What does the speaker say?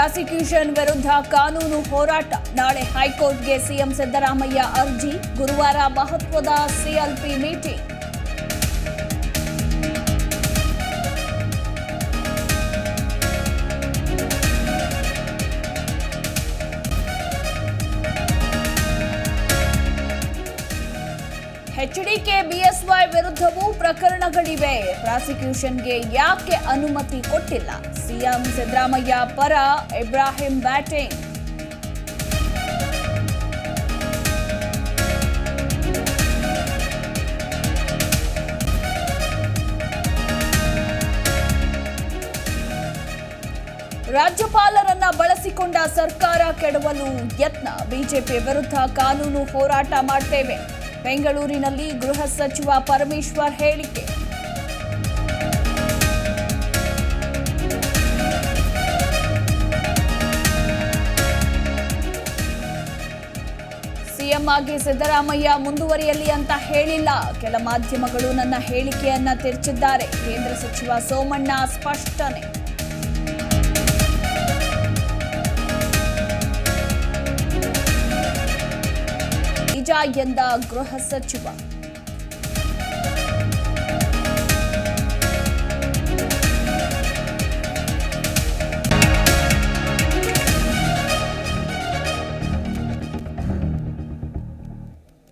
Prosecution ವಿರುದ್ಧ ಕಾನೂನು ಹೋರಾಟ ನಾಳೆ ಹೈಕೋರ್ಟ್ಗೆ ಸಿಎಂ ಸಿದ್ದರಾಮಯ್ಯ ಅರ್ಜಿ ಗುರುವಾರ ಮಹತ್ವದ ಸಿಎಲ್ಪಿ ಮೀಟಿಂಗ್ ಎಚ್ಡಿಕೆ ಬಿಎಸ್ವೈ ವಿರುದ್ಧವೂ ಪ್ರಕರಣಗಳಿವೆ. ಪ್ರಾಸಿಕ್ಯೂಷನ್ಗೆ ಯಾಕೆ ಅನುಮತಿ ಕೊಟ್ಟಿಲ್ಲ? ಸಿಎಂ ಸಿದ್ದರಾಮಯ್ಯ ಪರ ಇಬ್ರಾಹಿಂ ಬ್ಯಾಟಿಂಗ್. ರಾಜ್ಯಪಾಲರನ್ನ ಬಳಸಿಕೊಂಡ ಸರ್ಕಾರ ಕೆಡವಲು ಯತ್ನ. ಬಿಜೆಪಿ ವಿರುದ್ಧ ಕಾನೂನು ಹೋರಾಟ ಮಾಡ್ತೇವೆ. ಬೆಂಗಳೂರಿನಲ್ಲಿ ಗೃಹ ಸಚಿವ ಪರಮೇಶ್ವರ್ ಹೇಳಿಕೆ. ಸಿಎಂ ಆಗಿ ಸಿದ್ದರಾಮಯ್ಯ ಮುಂದುವರಿಯಲಿ ಅಂತ ಹೇಳಿಲ್ಲ. ಕೆಲ ಮಾಧ್ಯಮಗಳು ನನ್ನ ಹೇಳಿಕೆಯನ್ನ ತಿರುಚಿದ್ದಾರೆ. ಕೇಂದ್ರ ಸಚಿವ ಸೋಮಣ್ಣ ಸ್ಪಷ್ಟನೆ. ಎಂದ ಗೃಹ ಸಚಿವ